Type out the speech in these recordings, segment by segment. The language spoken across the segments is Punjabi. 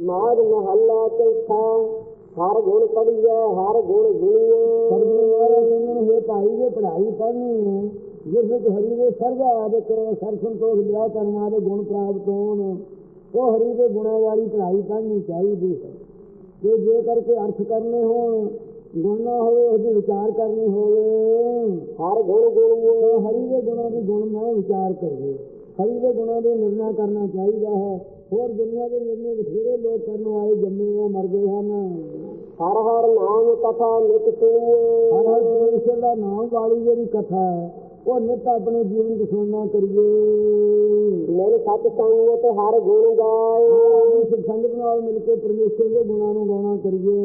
ਮਾਗ ਮਹੱਲਾ ਚੌਥਾ ਹਰ ਗੁਣ ਪੜੀਐ ਹਰ ਗੁਣ ਗੁਣੀਐ ਸਤਿਗੁਰੂ ਮਹਾਰਾਜ ਕਹਿੰਦੇ ਨੇ ਇਹ ਭਾਈ ਜੇ ਪੜ੍ਹਾਈ ਪੜ੍ਹਨੀ ਹੈ ਜਿਸ ਵਿੱਚ ਹਰੀ ਦੇ ਸਰਦਾ ਆਦਿਕ ਸਰ ਸੰਤੋਖ ਲਿਆ ਕਰਨ ਵਾਲੇ ਗੁਣ ਪ੍ਰਾਪਤ ਹੋਣ ਉਹ ਹਰੀ ਦੇ ਗੁਣਾਂ ਵਾਲੀ ਪੜ੍ਹਾਈ ਪੜ੍ਹਨੀ ਚਾਹੀਦੀ ਹੈ। ਤੇ ਜੇ ਕਰਕੇ ਅਰਥ ਕਰਨੇ ਹੋਣ ਗੁਣ ਨਾ ਹੋਵੇ ਉਹਦੀ ਵਿਚਾਰ ਕਰਨੀ ਹੋਵੇ ਹਰ ਗੁਣ ਗੁਣੀਐ ਤਾਂ ਹਰੀ ਦੇ ਗੁਣਾਂ ਦੀ ਗੁਣ ਨਾਲ ਵਿਚਾਰ ਕਰੀਏ ਹਰੀ ਦੇ ਗੁਣਾਂ ਦੇ ਨਿਰਣਾ ਕਰਨਾ ਚਾਹੀਦਾ ਹੈ। ਹੋਰ ਦੁਨੀਆ ਦੇ ਨਿਰਣੇ ਬਥੇਰੇ ਲੋਕ ਕਰਨ ਵਾਲੇ ਜੰਮੇ ਆ ਮਰ ਗਏ ਹਨ। ਹਰ ਹਰ ਨਾਮ ਕਥਾ ਨਿਤ ਹਰ ਸੁਣੀਐ ਹਰ ਪਰਮੇਸ਼ਰ ਦਾ ਨਾਮ ਵਾਲੀ ਜਿਹੜੀ ਕਥਾ ਹੈ ਉਹ ਨਿਤ ਆਪਣੇ ਜੀਵਨ ਚ ਸੁਣਨਾ ਕਰੀਏ। ਮੇਰੇ ਸਤ ਸੰਗਤ ਹਰ ਗੁਣ ਗਾਏ। ਇਸ ਸੰਗਤ ਨਾਲ ਮਿਲ ਕੇ ਪਰਮੇਸ਼ਰ ਦੇ ਗੁਣਾਂ ਨੂੰ ਗਾਉਣਾ ਕਰੀਏ।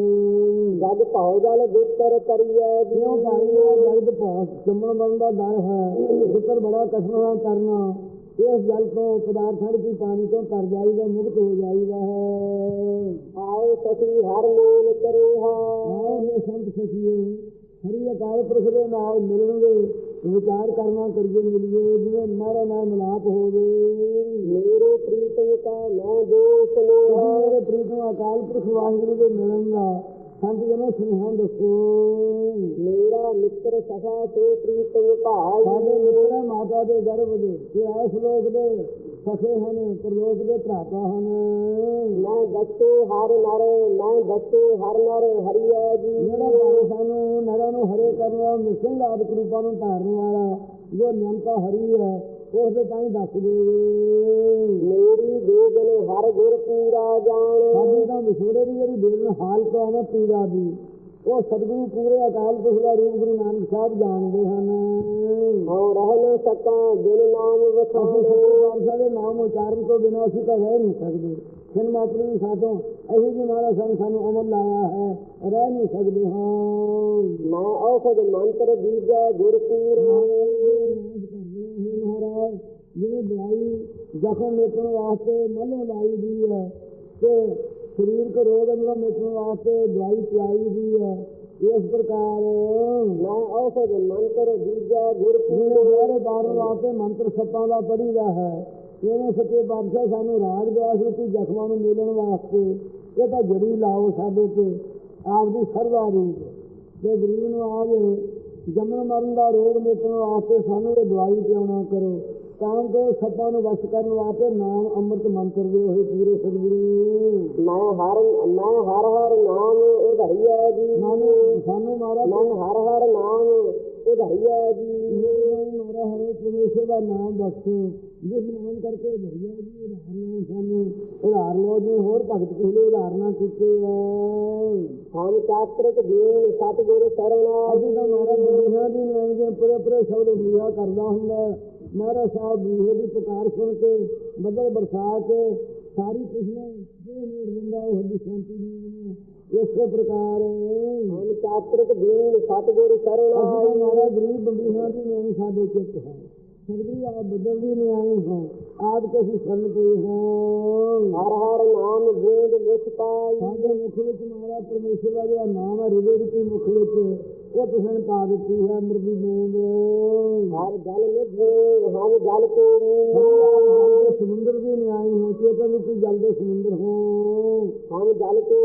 ਜਗ ਭਉ ਜਲ ਦੁੱਤਰ ਕਰੀਐ ਕਿਉਂ ਭਾਈ ਇਹ ਜਗਤ ਪਹੁੰਚ ਜੰਮਣ ਮਰਨ ਦਾ ਡਰ ਹੈ। ਜ਼ਿਕਰ ਬੜਾ ਹੈ ਕਰਨਾ। ਇਸ ਜਲ ਤੋਂ ਪਦਾਰਥਾਂ ਦੀ ਪਾਣੀ ਤੋਂ ਤਰ ਜਾਈਦਾ ਮੁਕਤ ਹੋ ਜਾਈਦਾ ਹੈ। ਆਏ ਸਖੀ ਹਰ ਮੂਲ ਕਰੇਹਾ ਆਓ ਇਹ ਸੰਤ ਸਖੀਏ ਹਰੀ ਅਕਾਲ ਪੁਰਖ ਦੇ ਨਾਲ ਮਿਲਣਗੇ ਵਿਚਾਰ ਕਰਨਾ ਕਰੀਏ ਮਿਲੀਏ ਜਿਵੇਂ ਮਾਰਾ ਨਾਲ ਮਿਲਾਪ ਹੋਵੇ। ਮੇਰੇ ਪ੍ਰੀਤਮ ਕਾ ਮੈਂ ਦੋਸ ਤੁਸੀਂ ਨੋ। ਮੇਰੇ ਪ੍ਰੀਤਮ ਅਕਾਲ ਪੁਰਖ ਵਾਹਿਗੁਰੂ ਦੇ ਮਿਲਣ ਦਾ ਸੰਤ ਜਨੋ ਸੁਨੇਹਾ ਦੱਸੋ ਮੇਰਾ ਮਿੱਤਰ ਸਖਾ ਤੇ ਪ੍ਰੀਤਮ ਭਾਈ ਸਾਡੇ ਮਿੱਤਰ ਮਾਤਾ ਦੇ ਗਰਭ ਦੇ ਇਹ ਐਸ ਲੋਕ ਦੇ ਸਖੇ ਹਨ ਪ੍ਰਲੋਕ ਦੇ ਭਰਾਤਾ ਹਨ। ਮੈਂ ਦੱਸੇ ਹਰ ਨਰ ਮੈਂ ਦੱਸੇ ਹਰ ਨਰ ਹਰੀਐ ਜੀ। ਜਿਹੜਾ ਭਾਈ ਸਾਨੂੰ ਨਰਾਂ ਨੂੰ ਹਰੇ ਕਰਨ ਵਾਲਾ ਮਿਸ਼ਨ ਆਦਿਕ ਰੂਪਾਂ ਨੂੰ ਧਾਰਨ ਵਾਲਾ ਜੋ ਨਿਯੰਤਾ ਹਰੀ ਹੈ ਉਸ ਦੇ ਤਾਂ ਹੀ ਦੱਸ ਦੇਵੇ ਮੇਰੀ ਦੇਗਨ ਹਰ ਗੁਰ ਪੂਰਾ ਜਾਣ। ਸਾਡੀ ਤਾਂ ਵਿਛੋੜੇ ਦੀ ਜਿਹੜੀ ਬੇਦਨ ਹਾਲਤ ਹੈ ਨਾ ਪੀੜਾ ਦੀ ਉਹ ਸਤਿਗੁਰੂ ਪੂਰੇ ਅਕਾਲ ਪੁਰਖ ਦਾ ਰੂਪ ਗੁਰੂ ਨਾਨਕ ਸਾਹਿਬ ਜਾਣਦੇ ਹਨ। ਹਉ ਰਹਿ ਨ ਸਕਾਂ ਬਿਨ ਨਾਮ ਵਖਾਣੇ ਸਤਿਗੁਰੂ ਦੇ ਨਾਮ ਉਚਾਰਨ ਤੋਂ ਬਿਨਾਂ ਅਸੀਂ ਤਾਂ ਰਹਿ ਨਹੀਂ ਸਕਦੇ। ਖਿਨ ਮਾਤਰੀ ਸਾਥੋਂ ਇਹੀ ਜੀ ਮਹਾਰਾਜ ਸਾਨੂੰ ਸਾਨੂੰ ਅਮਲ ਲਾਇਆ ਹੈ ਰਹਿ ਨਹੀਂ ਸਕਦੇ ਹਾਂ। ਮੈਂ ਔਖਦ ਮੰਤਰ ਬੀਜੈ ਗੁਰ ਪੂਰਾ ਮਹਾਰਾਜ ਜਿਵੇਂ ਦਵਾਈ ਜ਼ਖਮ ਮੇਟਣ ਵਾਸਤੇ ਮੱਲੋਂ ਲਾਈ ਦੀ ਹੈ ਤੇ ਸਰੀਰ ਕੋ ਰੋਗ ਅੰਦਰ ਮੇਟਣ ਵਾਸਤੇ ਦਵਾਈ ਪਿਆਈ ਦੀ ਹੈ। ਇਸ ਪ੍ਰਕਾਰ ਮੈਂ ਔਖਦ ਮੰਤਰ ਬੀਜੈ ਗੁਰ ਪੂਰਾ ਜਿਹੜੇ ਬਾਰਨ ਵਾਸਤੇ ਮੰਤਰ ਸੱਪਾਂ ਦਾ ਪੜੀਦਾ ਹੈ ਇਹਨੇ ਸੱਚੇ ਬਾਦਸ਼ਾਹ ਸਾਨੂੰ ਰਾਜ ਵਿਆਸ ਰੂਪੀ ਜ਼ਖਮਾਂ ਨੂੰ ਮਿਲਣ ਵਾਸਤੇ। ਇਹ ਤਾਂ ਜੜੀ ਲਾਓ ਸਾਡੇ ਤੇ ਆਪਦੀ ਸਰਵਾ ਰੂਪ। ਤੇ ਗਰੀਬ ਨੂੰ ਆਵੇ ਜੰਮਣ ਮਰਨ ਦਾ ਰੋਗ ਮੇਟਣ ਵਾਸਤੇ ਸਾਨੂੰ ਇਹ ਦਵਾਈ ਪਿਆਉਣਾ ਕਰੋ। ਤਾਂ ਕਿ ਸੱਪਾਂ ਨੂੰ ਵਸ ਕਰਨ ਵਾਸਤੇ ਨਾਮ ਅੰਮ੍ਰਿਤ ਮੰਤਰ ਦੇ ਹੋਏ ਪੂਰੇ ਸਤਿਗੁਰੂ ਮੈਂ ਹਰ ਮੈਂ ਹਰ ਹਰ ਨਾਮ ਉਧਾਰੀਐ ਜੀ। ਸਾਨੂੰ ਸਾਨੂੰ ਮਾਰਾ ਮੈਂ ਹਰ ਹਰ ਨਾਮ ਉਧਾਰੀਐ ਜੀ। ਮਾਰਾ ਹਰੇ ਪਰਮੇਸ਼ਰ ਦਾ ਨਾਮ ਬਖਸ਼ੋ। ਜਿਸ ਨਾਮ ਕਰਕੇ ਭਈਆ ਜੀ ਉਧਾਰਨ ਸਾਨੂੰ। ਉਧਾਰ ਲੋ ਜੀ ਹੋਰ ਭਗਤ ਕਿਸੇ ਉਧਾਰਨਾ ਕੀਤੇ ਐ ਹਮ ਚਾਤ੍ਰਿਕ ਦੀਨ ਸਤਿਗੁਰ ਸਰਣਾ ਅਸੀਂ ਤਾਂ ਮਾਰਾ ਦੁਨੀਆ ਦੀ ਨਹੀਂ ਜੇ ਪੂਰੇ ਪੂਰੇ ਸ਼ਬਦ ਬੁਝਾ ਕਰਦਾ ਹੁੰਦਾ। ਮਾਰਾ ਸਾਹਿਬ ਬੂਹੇ ਦੀ ਪੁਕਾਰ ਸੁਣ ਕੇ ਬੱਦਲ ਬਰਸਾ ਕੇ ਸਾਰੀ ਕਿਸਮੇ ਜੇ ਮੇਰ ਦਿੰਦਾ ਉਹ ਦੀ ਸ਼ਾਂਤੀ ਦੀ ਇਸੇ ਪ੍ਰਕਾਰ ਹਮ ਚਾਤ੍ਰਿਕ ਦੀਨ ਸਤਿਗੁਰ ਸਰਣਾ ਅਸੀਂ ਤਾਂ ਮਾਰਾ ਗਰੀਬ ਬੰਬੀਆਂ ਦੀ ਨਹੀਂ ਸਾਡੇ ਚਿੱਤ ਹੈ। ਸਤਿਗੁਰੂ ਆਪ ਬਦਲਦੀ ਨਹੀਂ ਆਏ ਹਾਂ। ਆਪ ਕੇ ਅਸੀਂ ਸ਼ਰਨ ਪਏ ਹਾਂ। ਹਰ ਹਰ ਨਾਮ ਬੂੰਦ ਮੁਖ ਪਾਈ। ਸਾਡੇ ਮੁਖ ਵਿੱਚ ਮਾਰਾ ਪਰਮੇਸ਼ਰ ਦਾ ਨਾਮ ਹੈ ਹਿਰਦੇ ਰੂਪੀ ਮੁਖ ਵਿੱਚ। ਉਹ ਤੁਸੀਂ ਪਾ ਦਿੱਤੀ ਹੈ ਅੰਮ੍ਰਿਤ ਦੀ ਬੂੰਦ ਹਰ ਜਲ ਨਿਧੇ ਹਮ ਜਲ ਕੇ ਦੇ ਸਮੁੰਦਰ ਦੀ ਨਿਆਈ ਹੋ ਚੇਤਨ ਰੂਪੀ ਜਲ ਦੇ ਸਮੁੰਦਰ ਹੋ ਹਮ ਜਲ ਕੇ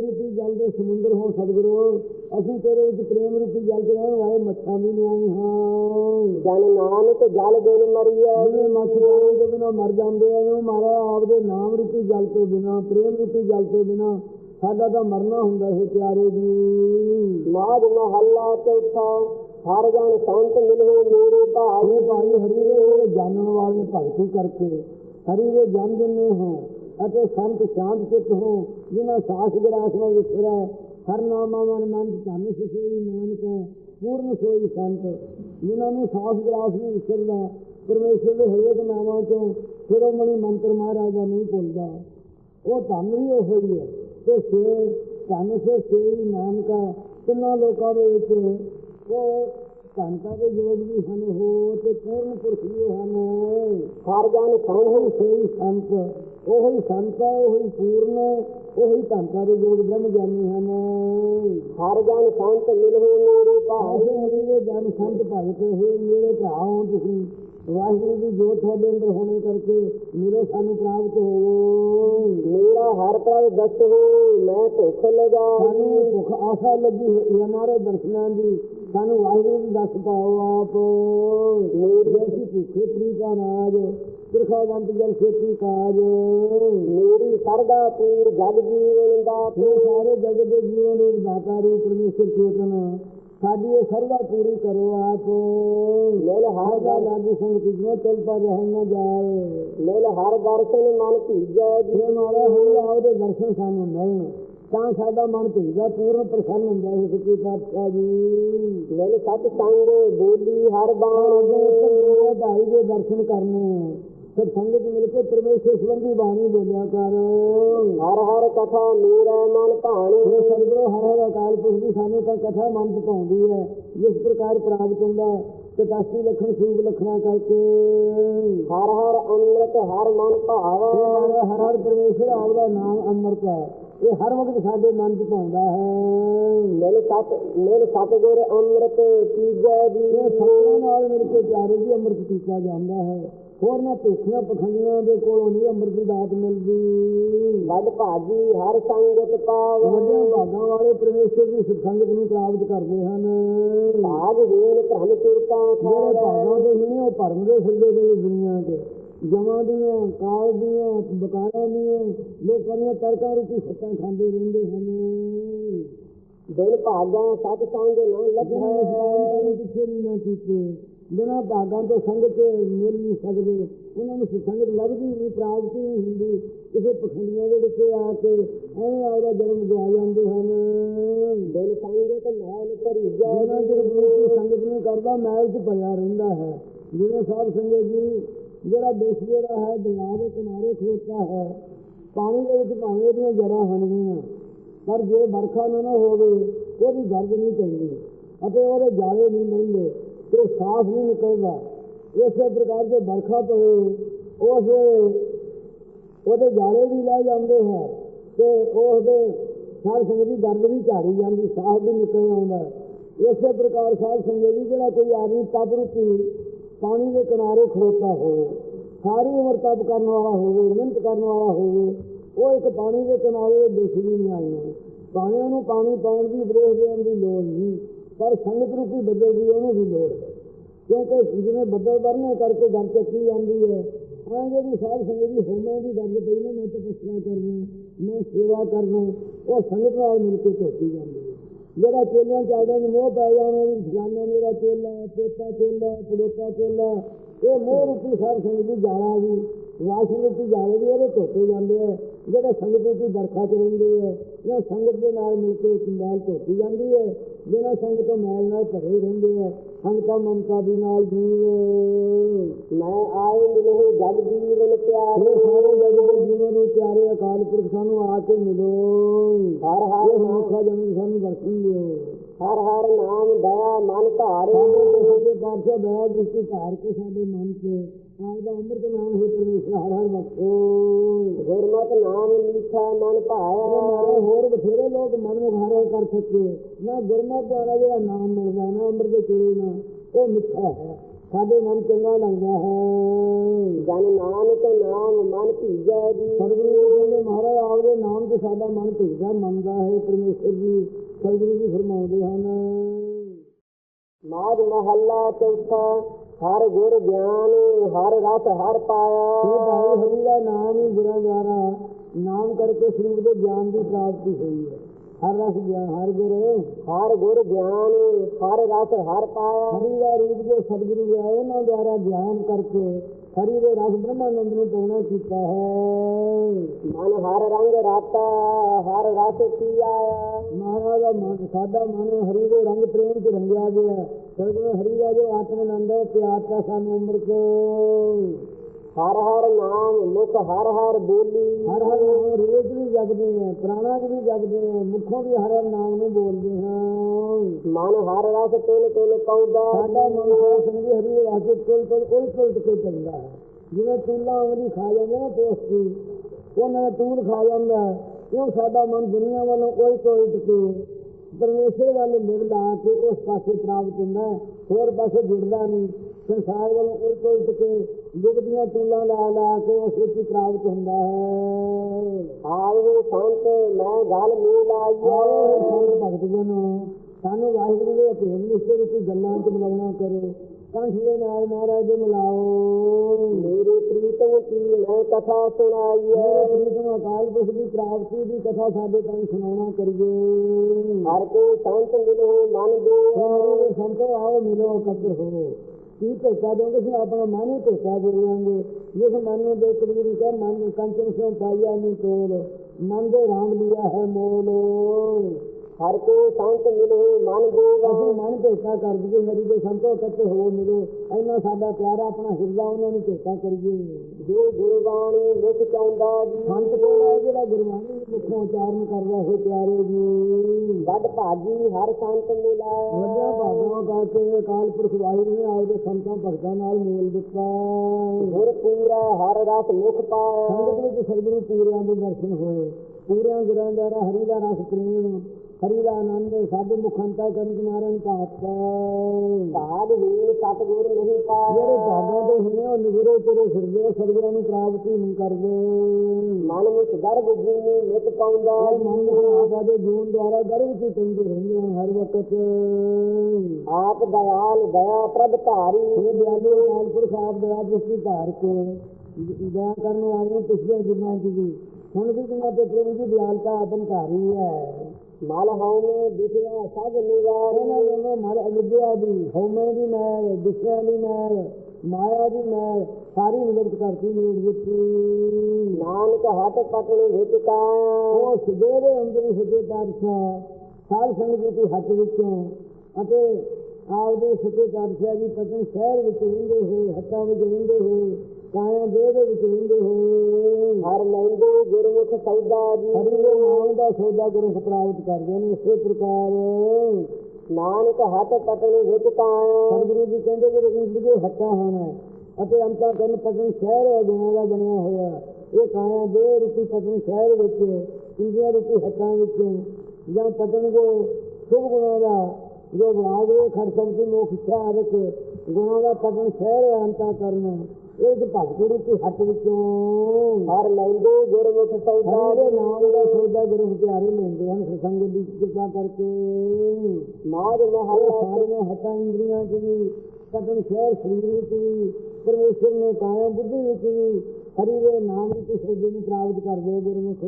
ਰੂਪੀ ਜਲ ਦੇ ਸਮੁੰਦਰ ਹੋ ਸਤਿਗੁਰੂ। ਅਸੀਂ ਤੇਰੇ ਵਿੱਚ ਪ੍ਰੇਮ ਰੂਪੀ ਜਲ ਚ ਰਹਿਣ ਵਾਲੇ ਮੱਛਾਂ ਦੀ ਨਿਆਈ ਹਾਂ ਜਨ ਨਾਨਕ ਜਲ ਬਿਨ ਮਰੀਐ। ਜਿਵੇਂ ਮੱਛ ਤੋਂ ਬਿਨਾਂ ਮਰ ਜਾਂਦੇ ਆ ਉਹ ਮਾਰਾ ਆਪਦੇ ਨਾਮ ਰੂਪੀ ਜਲ ਤੋਂ ਬਿਨਾਂ ਪ੍ਰੇਮ ਰੂਪੀ ਜਲ ਤੋਂ ਬਿਨਾਂ। ਸਾਡਾ ਤਾਂ ਮਰਨਾ ਹੁੰਦਾ ਹੈ ਪਿਆਰੇ ਜੀ। ਮਾਜ ਮਹੱਲਾ ਚੌਥਾ ਹਰ ਜਨ ਸੰਤ ਮਿਲੋ ਮੇਰੇ ਭਾਈ। ਭਾਈ ਹਰੀ ਦੇ ਜਾਣਨ ਵਾਲੇ ਭਗਤੀ ਕਰਕੇ ਹਰੀ ਦੇ ਜਨ ਜਿੰਨੇ ਹੋ ਅਤੇ ਸੰਤ ਸ਼ਾਂਤ ਚਿੱਤ ਹੋ ਜਿਨ੍ਹਾਂ ਸਾਸ ਗਰਾਸ ਨਾਲ ਵਿਸਰਾ ਹਰ ਨਾਮਾ ਮਨ ਮਨ ਧੰਨ ਸਿਸੇਈ ਨਾਨਕ ਪੂਰਨ ਸੋਈ ਸੰਤ ਜਿਨ੍ਹਾਂ ਨੂੰ ਸਾਸ ਗਰਾਸ ਨੂੰ ਵਿਸਰਦਾ ਪਰਮੇਸ਼ਰ ਦੇ ਹਰੇਕ ਨਾਮਾਂ ਚੋਂ ਸ਼ਿਰੋਮਣੀ ਮੰਤਰ ਮਹਾਰਾਜ ਦਾ ਨਹੀਂ ਭੁੱਲਦਾ। ਉਹ ਧੰਨ ਵੀ ਉਹ ਹੀ। ਹੈ ਤੇ ਸੇ ਧੰਨ ਸੇ ਸੇਈ ਨਾਨਕਾ ਤਿੰਨਾਂ ਲੋਕਾਂ ਦੇ ਵਿੱਚ ਉਹ ਧੰਨਤਾ ਦੇ ਯੋਗ ਵੀ ਹਨ ਉਹ ਤੇ ਪੂਰਨ ਪੁਰਖ ਵੀ ਹਨ। ਹਰ ਜਨ ਸੰਤ ਉਹੀ ਸੇਈ ਸੰਤ ਉਹੀ ਸੰਤ ਹੈ ਉਹੀ ਪੂਰਨ ਹੈ, ਉਹੀ ਧੰਨਤਾ ਦੇ ਯੋਗ ਬ੍ਰਹਮ ਗਿਆਨੀ ਹਨ। ਹਰ ਜਨ ਸੰਤ ਮਿਲੋ ਮੇਰੇ ਭਾਈ ਜਨ ਸੰਤ ਭਗਤ ਹੋਏ ਮੇਰੇ ਭਰਾ ਹੋ ਤੁਸੀਂ ਵਾਹਿਗੁਰੂ ਦੀ ਜੋਤ ਤੁਹਾਡੇ ਅੰਦਰ ਹੋਣੇ ਕਰਕੇ ਮੇਰੇ ਸਾਨੂੰ ਪ੍ਰਾਪਤ ਹੋਵੋ। ਮੇਰਾ ਹਰ ਪ੍ਰਭ ਦਸਤ ਹੋ ਵਾਹਿਗੁਰੂ ਪਾਓ ਆਪ। ਦਾ ਜਲ ਖੇਤੀ ਕਾਜ। ਮੇਰੀ ਸਰਦਾ ਪੂਰ ਜਗ ਜੀਵਨ ਦਾ ਸਾਰੇ ਜਗ ਦੇ ਜੀਵਨ ਦੇ ਦਾਤਾ ਰੂਪ ਪਰਮੇਸ਼ਰ ਚੇਤਨ ਸਾਡੀ ਇਹ ਸਰਵਾ ਪੂਰੀ ਕਰੋ ਆਪ। ਮੇਲ ਹਾਰ ਦਾ ਲਾਗ ਸੰਗ ਜਿਵੇਂ ਚਲ ਪਾ ਰਹਿ ਨਾ ਜਾਏ। ਮੇਲ ਹਾਰ ਦਰਸ਼ਨ ਮਨ ਭੀਜੈ ਜੇ ਮਾਰੇ ਹੋਏ ਆਉਦੇ ਦਰਸ਼ਨ ਸਾਨੂੰ ਮਿਲਣ। ਤਾਂ ਸਾਡਾ ਮਨ ਭੀਜਾ ਪੂਰਨ ਪ੍ਰਸੰਨ ਹੁੰਦਾ ਹੈ ਸੱਚੇ ਪਾਤਸ਼ਾਹ ਜੀ। ਮੇਲ ਸਤ ਸੰਗ ਬੋਲੀ ਹਰ ਬਾਣ। ਦੇ ਭਾਈ ਦੇ ਦਰਸ਼ਨ ਕਰਨੇ। ਸਭ ਸੰਗਤ ਮਿਲ ਕੇ ਪਰਮੇਸ਼ਰ ਸੰਬੰਧੀ ਬਾਣੀ ਬੋਲਿਆ ਕਰ। ਹਰ ਹਰ ਕਥਾ ਮੇਰਾ ਮਨ ਭਾਣੇ। ਇਹ ਸਰਗੁਰੂ ਹਰ ਹਰ ਅਕਾਲ ਪੁਰਖ ਦੀ ਸਾਨੂੰ ਤਾਂ ਕਥਾ ਮਨ ਚ ਪਾਉਂਦੀ ਹੈ। ਜਿਸ ਪ੍ਰਕਾਰ ਪ੍ਰਾਪਤ ਹੁੰਦਾ ਹੈ ਕਟਾਸੀ ਲਖਣ ਸੂਬ ਲਖਣਾ ਕਰਕੇ। ਹਰ ਹਰ ਅੰਮ੍ਰਿਤ ਹਰ ਮਨ ਭਾਵੈ। ਮਾਰੇ ਹਰ ਹਰ ਪਰਮੇਸ਼ਰ ਆਪਦਾ ਨਾਮ ਅੰਮ੍ਰਿਤ ਹੈ। ਇਹ ਹਰ ਵਕਤ ਸਾਡੇ ਮਨ ਚ ਪਾਉਂਦਾ ਹੈ। ਮਿਲ ਸਤ ਮਿਲ ਸਤਗੁਰ ਅੰਮ੍ਰਿਤ ਪੀਜੈ ਜੀ। ਸਤਿਗੁਰਾਂ ਨਾਲ ਮਿਲ ਕੇ ਪਿਆਰੇ ਦੀ ਅੰਮ੍ਰਿਤ ਪੀਤਾ ਜਾਂਦਾ ਹੈ। ਹੋਰ ਨਾ ਭੁੱਖੀਆਂ ਪਖੰਡੀਆਂ ਦੇ ਕੋਲੋਂ ਨਹੀਂ ਅੰਮ੍ਰਿਤ ਦੀ ਦਾਤ ਮਿਲਦੀ। ਵੱਡ ਭਾਗੀ ਹਰ ਸੰਗਤ ਪਾਵੈ। ਵੱਡਿਆਂ ਭਾਗਾਂ ਵਾਲੇ ਪਰਮੇਸ਼ਰ ਦੀ ਸਤਸੰਗਤ ਨੂੰ ਪ੍ਰਾਪਤ ਕਰਦੇ ਹਨ। ਭਾਗ ਹੀਨ ਭ੍ਰਮ ਚਿੰਤਾ ਜਿਹੜੇ ਭਾਗਾਂ ਦੇ ਨਹੀਂ ਉਹ ਭਰਮ ਦੇ ਫਿਰਦੇ ਨੇ ਦੁਨੀਆ ਤੇ ਜਮਾਂ ਦੀਆਂ ਕਾਲ ਦੀਆਂ ਬਕਾਰਾਂ ਦੀਆਂ ਲੋਕਾਂ ਦੀਆਂ ਤਰਕਾਂ ਰੂਪੀ ਸੱਤਾਂ ਖਾਂਦੇ ਰਹਿੰਦੇ ਹਨ। ਦਿਨ ਭਾਗਾ ਸਤ ਸੰਗ ਨਾ ਨੂੰ ਪਿੱਛੇ ਨਹੀਂ ਨਾ ਕੀਤੇ। ਬਿਨਾਂ ਭਾਗਾਂ ਤੋਂ ਸੰਗਤ ਮਿਲ ਨਹੀਂ ਸਕਦੇ, ਉਹਨਾਂ ਨੂੰ ਸੰਗਤ ਲੱਭਦੀ ਨਹੀਂ, ਪ੍ਰਾਪਤੀ ਨਹੀਂ ਹੁੰਦੀ। ਕਿਸੇ ਪਖੰਡੀਆਂ ਦੇ ਵਿੱਚ ਆ ਕੇ ਐਵੇਂ ਆਪਦਾ ਜਨਮ ਗਵਾ ਜਾਂਦੇ ਹਨ। ਦਿਨ ਸੰਗਤ ਮਹਿਲ ਭਰੀਜੈ ਜਿਨ੍ਹਾਂ ਚਿਰ ਗੁਰੂ ਸੰਗਤ ਨੂੰ ਕਰਦਾ ਮੈਲ 'ਚ ਭਰਿਆ ਰਹਿੰਦਾ ਹੈ। ਜਿਵੇਂ ਸਾਹਿਬ ਸੰਗਤ ਜੀ, ਜਿਹੜਾ ਦੇਸ਼ ਜਿਹੜਾ ਹੈ ਦਰਿਆ ਦੇ ਕਿਨਾਰੇ ਖਲੋਤਾ ਹੈ, ਪਾਣੀ ਦੇ ਵਿੱਚ ਭਾਵੇਂ ਉਹਦੀਆਂ ਜੜ੍ਹਾਂ ਹਨਗੀਆਂ ਪਰ ਜੇ ਵਰਖਾ ਨਾ ਨਾ ਹੋਵੇ, ਉਹਦੀ ਗਰਜ ਨਹੀਂ ਪੈਂਦੀ। ਅਤੇ ਉਹਦੇ ਜਾਲੇ ਨਹੀਂ ਮਿਲਦੇ ਉਹ ਸਾਫ਼ ਨਹੀਂ ਨਿਕਲਦਾ, ਇਸੇ ਪ੍ਰਕਾਰ ਜੇ ਵਰਖਾ ਪਵੇ ਉਸ ਉਹਦੇ ਜਾਲੇ ਵੀ ਲੈ ਜਾਂਦੇ ਹੈ ਤੇ ਉਹਦੇ ਸਾਧ ਸੰਗਤ ਦਰਦ ਵੀ ਝਾੜੀ ਜਾਂਦੀ, ਸਾਫ਼ ਵੀ ਨਿਕਲ ਆਉਂਦਾ। ਇਸੇ ਪ੍ਰਕਾਰ ਸਾਧ ਸੰਗਤ ਜਿਹੜਾ ਕੋਈ ਆਦਮੀ ਤਪ ਰੂਪੀ ਪਾਣੀ ਦੇ ਕਿਨਾਰੇ ਖਲੋਤਾ ਹੋਵੇ, ਸਾਰੀ ਉਮਰ ਤਪ ਕਰਨ ਵਾਲਾ ਹੋਵੇ, ਮਿਹਨਤ ਕਰਨ ਵਾਲਾ ਹੋਵੇ, ਉਹ ਇੱਕ ਪਾਣੀ ਦੇ ਕਿਨਾਰੇ ਦਿਸ ਵੀ ਨਹੀਂ ਆਈ। ਪਾਣੀ ਨੂੰ ਪਾਣੀ ਪਾਉਣ ਦੀ ਉਪਦੇਸ਼ ਦੇਣ ਦੀ ਲੋੜ ਨਹੀਂ। ਪਰ ਸੰਗਤ ਰੂਪੀ ਬੱਦਲ ਦੀ ਉਹਨੂੰ ਵੀ ਲੋੜ ਹੈ। ਕਿਉਂਕਿ ਜਿਵੇਂ ਬੱਦਲ ਵਰਨੇ ਕਰਕੇ ਗੱਲ ਚੱਕੀ ਜਾਂਦੀ ਹੈ ਐਂ ਜਿਹੜੀ ਸਾਧ ਸੰਗਤ ਦੀ ਹੋਮਾਂ ਦੀ ਗੱਲ ਪਈ ਨਾ ਮੈਂ ਤਪੱਸਿਆ ਕਰਨਾ ਮੈਂ ਸੇਵਾ ਕਰਨਾ ਉਹ ਸੰਗਤ ਨਾਲ ਮਿਲ ਕੇ ਧੋਤੀ ਜਾਂਦੀ ਹੈ। ਜਿਹੜਾ ਚੇਲਿਆਂ ਚਾੜਿਆਂ ਨੂੰ ਮੋਹ ਪੈ ਜਾਣਾ ਵੀ ਫਲਾਨਾ ਮੇਰਾ ਚੇਲਾ ਹੈ ਪੋਤਾ ਚੇਲਾ ਹੈ ਪੜੋਤਾ ਚੇਲਾ ਹੈ, ਇਹ ਮੋਹ ਰੂਪੀ ਸਾਧ ਸੰਗਤ ਦੀ ਜਾਲਾ ਵੀ ਵਾਸ਼ਨ ਰੂਪੀ ਜਾਲੇ ਵੀ ਉਹਦੇ ਧੋਤੇ ਜਾਂਦੇ ਆ ਜਿਹੜੇ ਸੰਗਤ ਰੂਪੀ ਵਰਖਾ ਚ ਰਹਿੰਦੇ ਆ ਜਾਂ ਸੰਗਤ ਦੇ ਨਾਲ ਮਿਲ ਕੇ ਇੱਕ ਮੈਲ ਧੋਤੀ ਜਾਂਦੀ ਹੈ ਜਿਹਨਾਂ ਸੰਗਤ ਤੋਂ ਮੈਲ ਨਾਲ ਭਰੇ ਰਹਿੰਦੇ ਆ ਸੰਗਤਾਂ ਮਮਤਾ ਦੀ ਨਾਲ ਜੀਵ। ਮੈਂ ਆਏ ਮਿਲੋ ਜਗ ਜੀਵਨ ਪਿਆਰੇ। ਇਹ ਸਾਰੇ ਜਗਤ ਦੇ ਜੀਵਨ ਨੂੰ ਪਿਆਰੇ ਅਕਾਲ ਪੁਰਖ ਸਾਨੂੰ ਆ ਕੇ ਮਿਲੋ। ਹਰ ਹਰ ਮਨੁੱਖਾ ਜਨਮ ਸਾਨੂੰ ਦਰਸ਼ਨ ਦਿਓ। ਹਰ ਹਰ ਨਾਮ ਦਇਆ ਮਨ ਧਾਰੇ। ਸਾਡੇ ਤੇ ਪਾਤਸ਼ਾਹ ਦਇਆ ਦ੍ਰਿਸ਼ਟੀ ਧਾਰ ਕੇ ਸਾਡੇ ਮਨ 'ਚ ਆਪਦਾ ਅੰਮ੍ਰਿਤ ਨਾਮ ਹੈ ਪਰਮੇਸ਼ਰ ਹਰ ਹਰ ਬਖਸ਼ੋ। ਗੁਰਮਤਿ ਨਾਮ ਲੀਖਾ ਮਨ ਭਾਇਆ। ਹੋਰ ਬਥੇਰੇ ਲੋਕ ਮਨ ਮੁਖਾਰਾ ਕਰ ਸਕੇ ਨਾ ਗੁਰਮਤਿ ਦੁਆਰਾ ਜਿਹੜਾ ਨਾਮ ਮਿਲਦਾ ਨਾ ਅੰਮ੍ਰਿਤ ਦੇ ਚੇੜੇ ਨਾਲ ਉਹ ਮਿੱਠਾ ਹੈ। ਸਾਡੇ ਮਨ ਚੰਗਾ ਲੱਗਦਾ ਹੈ। ਜਨ ਨਾਨਕ ਨਾਮ ਮਨ ਭੀਜੈ ਜੀ। ਸਤਿਗੁਰੂ ਕਹਿੰਦੇ ਮਹਾਰਾਜ ਆਪਦੇ ਨਾਮ ਤੇ ਸਾਡਾ ਮਨ ਭਿੱਜਦਾ ਮੰਨਦਾ ਹੈ ਪਰਮੇਸ਼ਰ ਜੀ। ਸਤਿਗੁਰੂ ਜੀ ਫਰਮਾਉਂਦੇ ਹਨ। ਮਾਜ ਮਹੱਲਾ ਚੌਥਾ ਹਰ ਗੁਰ ਗਿਆਨ ਹਰ ਰਸ ਹਰ ਇਹ ਪਾਇਆ ਭਾਈ ਹਰੀ ਦਾ ਨਾਮ ਹੀ ਗੁਰਾਂ ਦੁਆਰਾ ਨਾਮ ਕਰਕੇ ਸਰੂਪ ਦੇ ਗਿਆਨ ਦੀ ਪ੍ਰਾਪਤੀ ਹੋਈ ਹੈ। ਹਰ ਰਸ ਗਿਆਨ ਹਰ ਗੁਰ। ਹਰ ਗੁਰ ਗਿਆਨ ਹਰ ਰਸ ਹਰ ਪਾਇਆ। ਹਰੀ ਦਾ ਰੂਪ ਜੋ ਸਤਿਗੁਰੂ ਹੈ ਉਹਨਾਂ ਦੁਆਰਾ ਗਿਆਨ ਕਰਕੇ ਹਰੀ ਦੇ ਰਸ ਬ੍ਰਹਮਾਨੰਦ ਨੂੰ ਪਾਉਣਾ ਕੀਤਾ ਹੈ। ਮਨ ਹਰ ਰੰਗ ਰਾਤਾ ਹਰ ਰਸ ਪੀ ਆਇਆ ਮਹਾਰਾਜ ਮਨ ਸਾਡਾ ਮਨ ਹਰੀ ਦੇ ਰੰਗ ਪ੍ਰੇਮ ਚ ਰੰਗਿਆ ਗਿਆ। ਸਤਿਗੁਰੂ ਹਰੀ ਦਾ ਜੋ ਆਤਮ ਆਨੰਦ ਹੈ ਪਿਆਰਤਾ ਸਾਨੂੰ ਅੰਮ੍ਰਿਤ ਹਰ ਹਰ ਨਾਮ ਮੁਖ ਹਰ ਹਰ ਬੋਲੀ। ਹਰ ਹਰ ਰੇਤ ਵੀ ਜਗਦੇ ਹੈ ਪ੍ਰਾਣਾ ਵੀ ਜਗਦੇ ਹੈ ਮੁਖੋਂ ਵੀ ਹਰ ਹਰ ਨਾਮ ਨੂੰ ਬੋਲਦੇ ਹਾਂ। ਮਨ ਹਰ ਰਸ ਤਿਲ ਤਿਲ ਪਾਉਂਦਾ। ਸਾਡਾ ਮਨ ਸਾਰਾ ਸੰਗੀ ਹਰੀ ਰਾਸੇ ਕੋਲ ਕੋਲ ਕੋਲ ਕੋਲ ਕੇ ਚੱਲਦਾ ਹੈ। ਜਿਵੇਂ ਤੂਲਾਂ ਉਹਦੀ ਖਾ ਜਾਂਦੇ ਨਾ ਪੋਸਤੀ ਉਹਨਾਂ ਦਾ ਤੂਲ ਖਾ ਜਾਂਦਾ ਹੈ। ਕਿਉਂ ਸਾਡਾ ਮਨ ਦੁਨੀਆ ਵੱਲੋਂ ਕੋਈ ਕੋਈ ਕੇ ਪਰਮੇਸ਼ਰ ਵੱਲ ਮਿਲ ਲਾ ਕੇ ਉਸ ਪਾਸੇ ਪ੍ਰਾਪਤ ਹੁੰਦਾ ਹੋਰ ਪਾਸੇ ਜੁੜਦਾ ਨਹੀਂ। ਸੰਸਾਰ ਵੱਲੋਂ ਉਲਟ ਉਲਟ ਕੇ ਯੁਗ ਦੀਆਂ ਟੂਲਾਂ ਲਾ ਲਾ ਕੇ ਉਸ ਵਿੱਚ ਪ੍ਰਾਪਤ ਹੁੰਦਾ ਹੈ। ਆਵੇ ਸੰਤ ਮੈਂ ਗੱਲ ਮੀਲ ਆਈਏ ਵਾਹਿਗੁਰੂ ਦੇ ਅਧੀਨ ਨਿਸ਼ਚੈ ਵਿੱਚ ਗੱਲਾਂ ਚ ਮਿਲਾਉਣਾ ਕਰੋ। ਕੰਠ ਦੇ ਨਾਲ ਮਹਾਰਾਜ ਦੇ ਮਿਲਾਓ। ਮੇਰੀ ਪ੍ਰੀਤਮ ਕੀ ਮੈਂ ਕਥਾ ਮੇਰੇ ਸੁਣਾਈਏ ਪ੍ਰੀਤਮ ਅਕਾਲ ਪੁਰਖ ਦੀ ਪ੍ਰਾਪਤੀ ਦੀ ਕਥਾ ਸਾਡੇ ਤਾਈਂ ਸੁਣਾਉਣਾ ਕਰੀਏ। ਹਰ ਕੋ ਸੰਤ ਮਿਲੋ ਮਨ ਦੇ ਦੇ ਸੰਤੋ ਆਓ ਮਿਲੋ ਇਕੱਠੇ ਹੋ। ਕੀ ਭੇਟਾ ਦੋਗੇ ਸੀ ਆਪਣਾ ਮਨ ਹੀ ਭੇਟਾ ਦੇ ਲਾਂਗੇ ਜਿਸ ਮਨ ਨੂੰ ਦੇ ਕਬੀਰ ਕਹ ਮਨ ਨੂੰ ਕੰਚਨ ਸੋ ਪਾਇਆ ਨਹੀਂ ਤੋਲ ਮਨ ਦੇ ਰਾਮ ਲਿਆ ਹੈ ਮੋਲ। ਹਰ ਕੋ ਸੰਤ ਮਿਲੋ ਮਨ ਦੇਵਾ ਅਸੀਂ ਮਨ ਭੇਟਾ ਕਰ ਦਈਏ ਹਰੀ ਦੇ ਸੰਤੋ ਇਕੱਠੇ ਹੋ ਮਿਲੋ। ਇੰਨਾ ਸਾਡਾ ਪਿਆਰਾ ਆਪਣਾ ਹਿਰਦਾ ਉਹਨਾਂ ਨੂੰ ਭੇਟਾ ਕਰੀਏ। ਜੋ ਗੁਰਬਾਣੀ ਲਿਖ ਚਾਹੁੰਦਾ ਜੀ। ਸੰਤ ਕੋਲ ਹੈ ਜਿਹੜਾ ਗੁਰਬਾਣੀ ਦੇ ਮੁਖੋਂ ਉਚਾਰਨ ਕਰ ਰਿਹਾ ਹੈ ਪਿਆਰੇ ਜੀ। ਵੱਡ ਭਾਗੀ ਹਰ ਸੰਤ ਮਿਲਾਇਆ ਵੱਡਾ ਭਾਗਾਂ ਕਰਕੇ ਅਕਾਲ ਪੁਰਖ ਵਾਹਿਗੁਰੂ ਨੇ ਆਪਦੇ ਸੰਤਾਂ ਭਗਤਾਂ ਨਾਲ ਮੇਲ ਦਿੱਤਾ। ਗੁਰ ਪੂਰਾ ਹਰ ਰਸ ਮੁਖ ਪਾਇਆ। ਸੰਗਤ ਵਿੱਚ ਸਤਿਗੁਰੂ ਪੂਰਿਆਂ ਦੇ ਦਰਸ਼ਨ ਹੋਏ। ਪੂਰਿਆਂ ਗੁਰਾਂ ਦਾ ਹਰੀ ਦਾ ਰਸ ਪ੍ਰੇਮ। ਹਰੀ ਦਾ ਆਨੰਦ ਸਾਡੇ ਮੁਖਾਂ ਤੱਕ ਕਰਨ ਮਾਰਨ ਪਾਤਾ ਬਾਦ ਹੀਨ ਸਤਗੁਰ ਨਹੀਂ ਜਿਹੜੇ ਪਾਇਆ ਭਾਗਾਂ ਦੇ ਹੁੰਦੇ ਉਹ ਨਿਗਰੇ ਤੇਰੇ ਫਿਰਦੇ ਸਤਿਗੁਰਾਂ ਨੂੰ ਪ੍ਰਾਪਤੀ ਨਹੀਂ ਕਰਦੇ। ਮਨ ਵਿੱਚ ਗਰਭ ਜੀਨੀ ਨਿਤ ਪਾਉਂਦਾ। ਉਹ ਮਨ ਨੂੰ ਆਪ ਦੇ ਜੀਵਨ ਦੁਆਰਾ ਗਰਭ ਚ ਚੰਗੇ ਰਹਿੰਦੇ ਹਨ ਹਰ ਵਕਤ। ਆਪ ਦਇਆਲ ਦਇਆ ਪ੍ਰਭ ਧਾਰੀ। ਇਹ ਦਿਆਲੂ ਅਕਾਲ ਪੁਰਖ ਆਪ ਦਇਆ ਦ੍ਰਿਸ਼ਟੀ ਧਾਰ ਕੇ ਦਇਆ ਕਰਨ ਵਾਲੇ ਪਿਛਲੇ ਚ ਵੀ। ਹੁਣ ਵੀ ਜਿਨ੍ਹਾਂ ਤੇ ਪ੍ਰਭੂ ਦੀ ਦਿਆਲਤਾ ਆਪਨ ਧਾਰੀ ਹੈ। ਦਿਖਿਆ ਸਭ ਨਿਵਾਰ ਇਹਨਾਂ ਦੋਨੋਂ ਮਲ ਅਵਿਦਿਆ ਦੀ ਹਉਮੈ ਦੀ ਮੈਲ ਦਿਸ਼ਿਆ ਦੀ ਮੈਲ ਮਾਇਆ ਦੀ ਮੈਲ ਸਾਰੀ ਨਿਵਰਤ ਕਰਤੀ ਨੀੜ ਵਿੱਚ ਨਾਨਕ ਹੱਥ ਪਟਣ ਵਿੱਚ ਕਾਇਆ ਉਹ ਸੁਦੇ ਦੇ ਅੰਦਰ ਹੀ ਸੱਚੇ ਪਾਤਸ਼ਾਹ ਸਾਧ ਸੰਗਤ ਦੀ ਹੱਥ ਵਿੱਚੋਂ ਅਤੇ ਆਪਦੇ ਸੱਚੇ ਪਾਤਸ਼ਾਹ ਦੀ ਪਤਨ ਸ਼ਹਿਰ ਵਿੱਚ ਰਹਿੰਦੇ ਹੋਏ ਹੱਥਾਂ ਵਿੱਚ ਰਹਿੰਦੇ ਹੋਏ ਕਾਇਆ ਦੇਹ ਦੇ ਵਿੱਚ ਰਹਿੰਦੇ ਹੋਏ ਹਰ ਲੈਂਦੇ ਗੁਰਮੁਖ ਸੌਦਾ ਜੀ। ਹਰੀ ਦੇ ਨਾਮ ਦਾ ਸੌਦਾ ਗੁਰੂ ਪ੍ਰਾਪਤ ਕਰਦੇ ਨੇ ਇਸੇ ਪ੍ਰਕਾਰ। ਨਾਨਕ ਹੱਥ ਪਟਣ ਵਿੱਚ ਕਾਇਆ ਸਤਿਗੁਰੂ ਜੀ ਕਹਿੰਦੇ ਜਿਹੜੇ ਇੰਦ ਦੇ ਹੱਥਾਂ ਹਨ ਅਤੇ ਅੰਤਾਂ ਕਰਨ ਪਤਨ ਸ਼ਹਿਰ ਹੈ ਗੁਣਾਂ ਦਾ ਬਣਿਆ ਹੋਇਆ। ਇਹ ਕਾਇਆ ਦੇ ਰੂਪੀ ਪਤਨ ਸ਼ਹਿਰ ਵਿੱਚ ਇੰਦਰੀਆਂ ਰੂਪੀ ਹੱਥਾਂ ਵਿੱਚ ਜਾਂ ਪਤਨ ਜੋ ਸ਼ੁਭ ਗੁਣਾਂ ਦਾ ਜੋ ਵਿਰਾਗ ਦੇ ਖੜ ਸੰਤੀ ਮੋਖ ਇੱਛਾ ਆਦਿਕ ਗੁਣਾਂ ਦਾ ਪਤਨ ਸ਼ਹਿਰ ਹੈ ਅੰਤਾਂ ਕਰਨ। ਇਹ ਭਗਤ ਰੂਪੀ ਹੱਥ ਵਿੱਚੋਂ। ਹਰ ਲੈਂਦੇ ਗੁਰਮੁਖ ਸੌਦਾ ਦੇ ਨਾਮ ਦਾ ਸੌਦਾ ਗੁਰੂ ਪਿਆਰੇ ਲੈਂਦੇ ਹਨ ਸਤਸੰਗ ਦੀ ਕਿਰਪਾ ਕਰਕੇ। ਮਾਜ ਹਰ ਮਹਲ ਸਾਰੀਆਂ ਹੱਥਾਂ ਇੰਦਰੀਆਂ ਚ ਵੀ ਪਤਨ ਸ਼ਹਿਰ ਸਰੀਰ ਵਿੱਚ ਵੀ ਪਰਮੇਸ਼ਰ ਨੇ ਕਾਇਮ ਬੁੱਧੀ ਵਿੱਚ ਵੀ ਹਰੀ ਦੇ ਨਾਮ ਵਿੱਚ ਸੋਝੇ ਨੂੰ ਪ੍ਰਾਪਤ ਕਰਦੇ ਗੁਰਮੁਖ।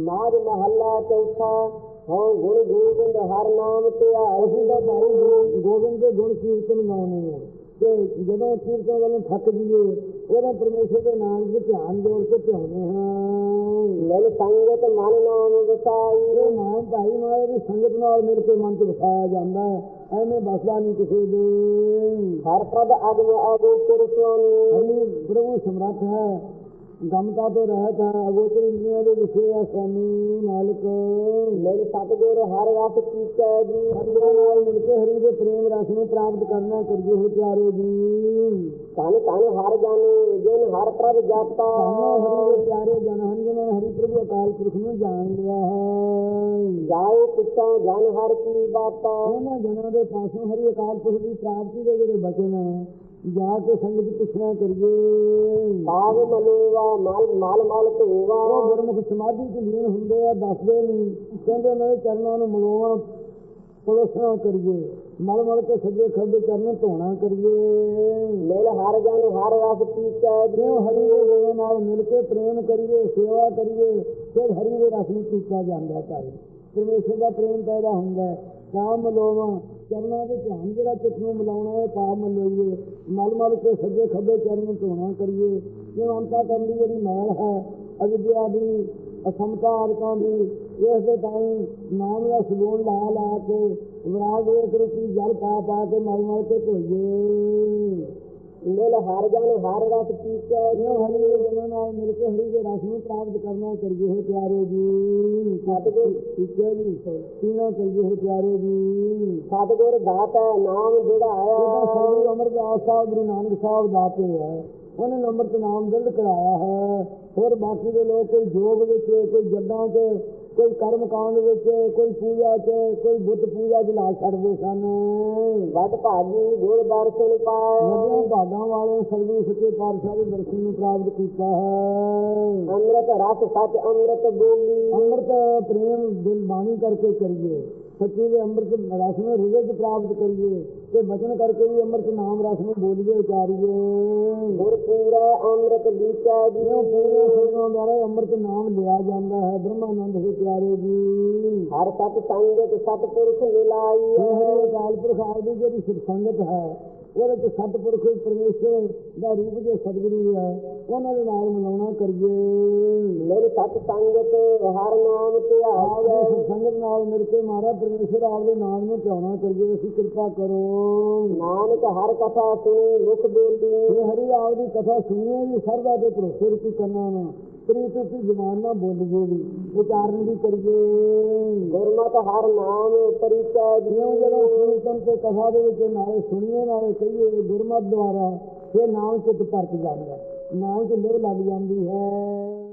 ਮਾਜ ਮਹੱਲਾ ਚੌਥਾ ਹਉ ਗੁਣ ਗੋਬਿੰਦ ਹਰ ਨਾਮ ਅਸੀਂ ਤਾਂ ਭਾਈ ਗੋਬਿੰਦ ਦੇ ਗੁਣ ਕੀਰਤਨ ਗਾਉਣੇ ਆ ਤੇ ਜਦੋਂ ਕੀਰਤਨ ਵੱਲੋਂ ਥੱਕ ਜੀਏ ਉਹਦਾ ਪਰਮੇਸ਼ਰ ਦੇ ਨਾਮ ਵਿੱਚ ਧਿਆਨ ਜੋੜ ਕੇ ਧਿਆਉਂਦੇ ਹਾਂ। ਮਿਲ ਸੰਗਤ ਮਨ ਨਾਮ ਵਸਾਈ। ਇਹ ਨਾਮ ਭਾਈ ਮਾਰੇ ਦੀ ਸੰਗਤ ਨਾਲ ਮਿਲ ਕੇ ਮਨ ਚ ਵਸਾਇਆ ਜਾਂਦਾ ਹੈ। ਐਵੇਂ ਬਸਦਾ ਨਹੀਂ ਕਿਸੇ ਦੇ। ਹਰ ਪ੍ਰਭ ਅਗਮ ਅਗੋਚਰ ਸੁਆਮੀ ਹਰੀ ਪ੍ਰਭੂ ਸਮਰੱਥ ਹੈ। ਗਮਤਾ ਤੋਂ ਰਹਿਤ ਹੈ ਅਗੋਚਰ ਇੰਦਰੀਆਂ ਦੇ ਵਿਸ਼ੇ ਹੈ ਸਵਾਮੀ ਮਾਲਕ। ਮਿਲ ਸਤਗੁਰ ਹਰ ਰਸ ਕੀਚੈ ਜੀ। ਹਰੀਆਂ ਨਾਲ ਮਿਲ ਕੇ ਹਰੀ ਦੇ ਪ੍ਰੇਮ ਰਸ ਨੂੰ ਪ੍ਰਾਪਤ ਕਰਨਾ ਕਰੀਏ ਹੋ ਪਿਆਰੇ ਜੀ। ਧਨ ਧਨ ਹਰ ਜਾਣੇ ਜਿਨ ਹਰ ਪ੍ਰਭ ਜਾਤਾ ਸਾਨੂੰ ਹਰੀ ਦੇ ਪਿਆਰੇ ਜਨ ਹਨ ਜਿਨ੍ਹਾਂ ਹਰੀ ਪ੍ਰਭੂ ਅਕਾਲ ਪੁਰਖ ਨੂੰ ਜਾਣ ਲਿਆ ਹੈ। ਜਾਏ ਪਿਛਾ ਜਨ ਹਰ ਕੀ ਬਾਤਾ ਉਹਨਾਂ ਜਨਾਂ ਦੇ ਪਾਸੋਂ ਹਰੀ ਅਕਾਲ ਪੁਰਖ ਦੀ ਪ੍ਰਾਪਤੀ ਦੇ ਜਿਹੜੇ ਬਚਨ ਹੈ ਜਾ ਕੇ ਸੰਗਤ ਪਿਛਣਾ ਕਰੀਏ। ਭਾਗ ਮਨੇਵਾ ਮਲ ਮਲ ਮਲ ਧੋਵਾ। ਉਹ ਗੁਰਮੁਖ ਸਮਾਧੀ ਚ ਲੀਨ ਹੁੰਦੇ ਆ ਦੱਸਦੇ ਨਹੀਂ ਕਹਿੰਦੇ ਦੇ ਚਰਨਾਂ ਨੂੰ ਮਲੋਵਾ ਪਲੋਸਣਾ ਕਰੀਏ। ਮਲ ਮਲ ਕੇ ਸੱਜੇ ਖੱਬੇ ਚਰਨ ਧੋਣਾ ਕਰੀਏ। ਮਿਲ ਹਰ ਜਨ ਹਰ ਰਸ ਜੀ ਜਿਉ ਹਰੀ ਦੇ ਨਾਲ ਮਿਲ ਕੇ ਪ੍ਰੇਮ ਕਰੀਏ ਸੇਵਾ ਕਰੀਏ ਫਿਰ ਹਰੀ ਦੇ ਰਸ ਨੂੰ ਪੀਤਾ ਜਾਂਦਾ ਹੈ ਭਾਈ ਪਰਮੇਸ਼ਰ ਦਾ ਪ੍ਰੇਮ ਪੈਦਾ ਹੁੰਦਾ ਹੈ। ਕਾਮ ਮਲੋਵਾ ਚਰਨਾਂ ਦੇ ਧਿਆਨ ਜਿਹੜਾ ਚਿੱਤ ਮਿਲਾਉਣਾ ਹੈ ਪਾਪ ਮਲੋਈਏ ਮਲ ਮਲ ਕੇ ਸੱਜੇ ਖੱਬੇ ਚਰਨ ਧੋਣਾ ਕਰੀਏ ਜਿਉ ਅੰਤਾ ਕਰਨ ਦੀ ਜਿਹੜੀ ਮੈਲ ਹੈ ਅਵਿਦਿਆ ਦੀ ਅਸਮਤਾ ਆਦਿਕਾਂ ਦੀ, ਇਸ ਦੇ ਟਾਈਮ ਨਾਮ ਦਾ ਸਗੁਣ ਲਾ ਲਾ ਕੇ ਵਿਰਾਗ ਵੇਖ ਰੂਪੀ ਜਲ ਪਾ ਪਾ ਕੇ ਮਲ ਮਲ ਕੇ ਧੋਈਏ ਮਿਲ ਹਰ ਜਨ ਹਰ ਰਸ ਕੀਚੈ ਜਿਉ ਹਰੀ ਦੇ ਜਨਾਂ ਨਾਲ ਮਿਲ ਕੇ ਹਰੀ ਦੇ ਰਸ ਨੂੰ ਪ੍ਰਾਪਤ ਕਰਨਾ ਕਰੀਏ ਹੈ ਪਿਆਰੇ ਜੀ। ਸਤਿਗੁਰ। ਹੈ ਜੀ। ਪੀਣਾ ਕਰੀਏ ਹੈ ਪਿਆਰੇ ਜੀ। ਸਤਿਗੁਰ ਦਾਤਾ ਨਾਮ ਜਿਹੜਾ ਇਹਦਾ ਆਇਆ ਸ੍ਰੀ ਅਮਰਦਾਸ ਸਾਹਿਬ ਗੁਰੂ ਨਾਨਕ ਸਾਹਿਬ ਦਾਤੇ ਹੈ। ਉਹਨਾਂ ਅੰਮ੍ਰਿਤ ਨਾਮ ਦਰਦ ਕਰਾਇਆ ਹੈ। ਹੋਰ ਬਾਕੀ ਦੇ ਲੋਕ ਕੋਈ ਜੋਗ ਵਿੱਚ ਕੋਈ ਜੱਦਾਂ 'ਚ ਕੋਈ ਕਰਮ ਕਾਂਡ ਵਿੱਚ ਕੋਈ ਪੂਜਾ 'ਚ ਕੋਈ ਬੁੱਤ ਪੂਜਾ 'ਚ ਲਾ ਛੱਡਦੇ ਸਨ। ਵਡ ਭਾਗੀ ਗੁਰ ਦਰਸ਼ਨ ਪਾਇਆ ਨਦੀਆਂ ਭਾਗਾਂ ਵਾਲੇ ਸਰਵੀ ਸੱਚੇ ਪਾਤਸ਼ਾਹ ਦੇ ਦਰਸ਼ਨ ਨੂੰ ਪ੍ਰਾਪਤ ਕੀਤਾ ਹੈ। ਅੰਮ੍ਰਿਤ ਰਸ ਸਚ ਅੰਮ੍ਰਿਤ ਬੋਲੀ। ਅੰਮ੍ਰਿਤ ਪ੍ਰੇਮ ਦਿਲ ਬਾਣੀ ਕਰਕੇ ਕਰੀਏ। ਸੱਚੇ ਦੇ ਅੰਮ੍ਰਿਤ ਰਸ ਨੂੰ ਹਿਰਦੇ 'ਚ ਪ੍ਰਾਪਤ ਕਰੀਏ। ਤੇ ਬਚਨ ਕਰਕੇ ਵੀ ਅੰਮ੍ਰਿਤ ਨਾਮ ਰਸ ਨੂੰ ਬੋਲੀਏ ਉਚਾਰੀਏ। ਗੁਰ ਪੂਰਾ ਅੰਮ੍ਰਿਤ ਜੀ। ਜਿਉਂ ਪੂਰੇ ਸੁਣਨ ਦੁਆਰਾ ਅੰਮ੍ਰਿਤ ਨਾਮ ਲਿਆ ਜਾਂਦਾ ਹੈ ਬ੍ਰਹਮਾਨੰਦ ਦੇ ਪਿਆਰੇ ਜੀ। ਹਰ ਸਤ ਸੰਗਤ ਸਤਪੁਰਖ ਮਿਲਾਈ ਇਹ ਅਕਾਲ ਆਪ ਦੀ ਜਿਹੜੀ ਸਿੱਖ ਸੰਗਤ ਹੈ ਉਹਦੇ ਤੇ ਸਤਿਪੁਰਖ ਪਰਮੇਸ਼ਰ ਦਾ ਰੂਪ ਜੋ ਸਤਿਗੁਰੂ ਹੈ ਉਹਨਾਂ ਦੇ ਨਾਲ ਮਿਲਾਉਣਾ ਕਰੀਏ। ਮੇਰੇ ਸਤ ਸੰਗਤ ਹਰ ਨਾਮ ਦੀ ਸਿੱਖ ਸੰਗਤ ਨਾਲ ਮਿਲ ਕੇ ਮਾਰਾ ਪਰਮੇਸ਼ਰ ਆਪ ਦੇ ਨਾਮ ਨੂੰ ਧਿਆਉਣਾ ਕਰੀਏ ਅਸੀਂ ਕਿਰਪਾ ਕਰੋ। ਨਾਨਕ ਹਰ ਕਥਾ ਸੁਣੀ ਮੁਖ ਬੋਲੀ। ਇਹ ਹਰੀ ਆਪ ਦੀ ਕਥਾ ਸੁਣੀਏ ਵੀ ਸਰਦਾ ਦੇ ਭਰੋਸੇ ਵਿੱਚ ਕਰਨਾ ਨਾ ਤਰੀ ਤੁਸੀਂ ਜ਼ਬਾਨ ਨਾਲ ਬੋਲੀਏ ਵੀ ਉਚਾਰਨ ਵੀ ਕਰੀਏ। ਗੁਰਮਤਿ ਹਰ ਨਾਮ ਪਰਿਚੈ ਜਿਉਂ ਜਦੋਂ ਕੀਰਤਨ ਤੇ ਕਥਾ ਦੇ ਵਿੱਚ ਨਾਲੇ ਸੁਣੀਏ ਨਾਲੇ ਕਹੀਏ ਗੁਰਮਤਿ ਦੁਆਰਾ ਇਹ ਨਾਮ ਚਿੱਤ ਭਰਤ ਜਾਂਦਾ ਨਾਮ ਚ ਲਿਵ ਲੱਗ ਜਾਂਦੀ ਹੈ।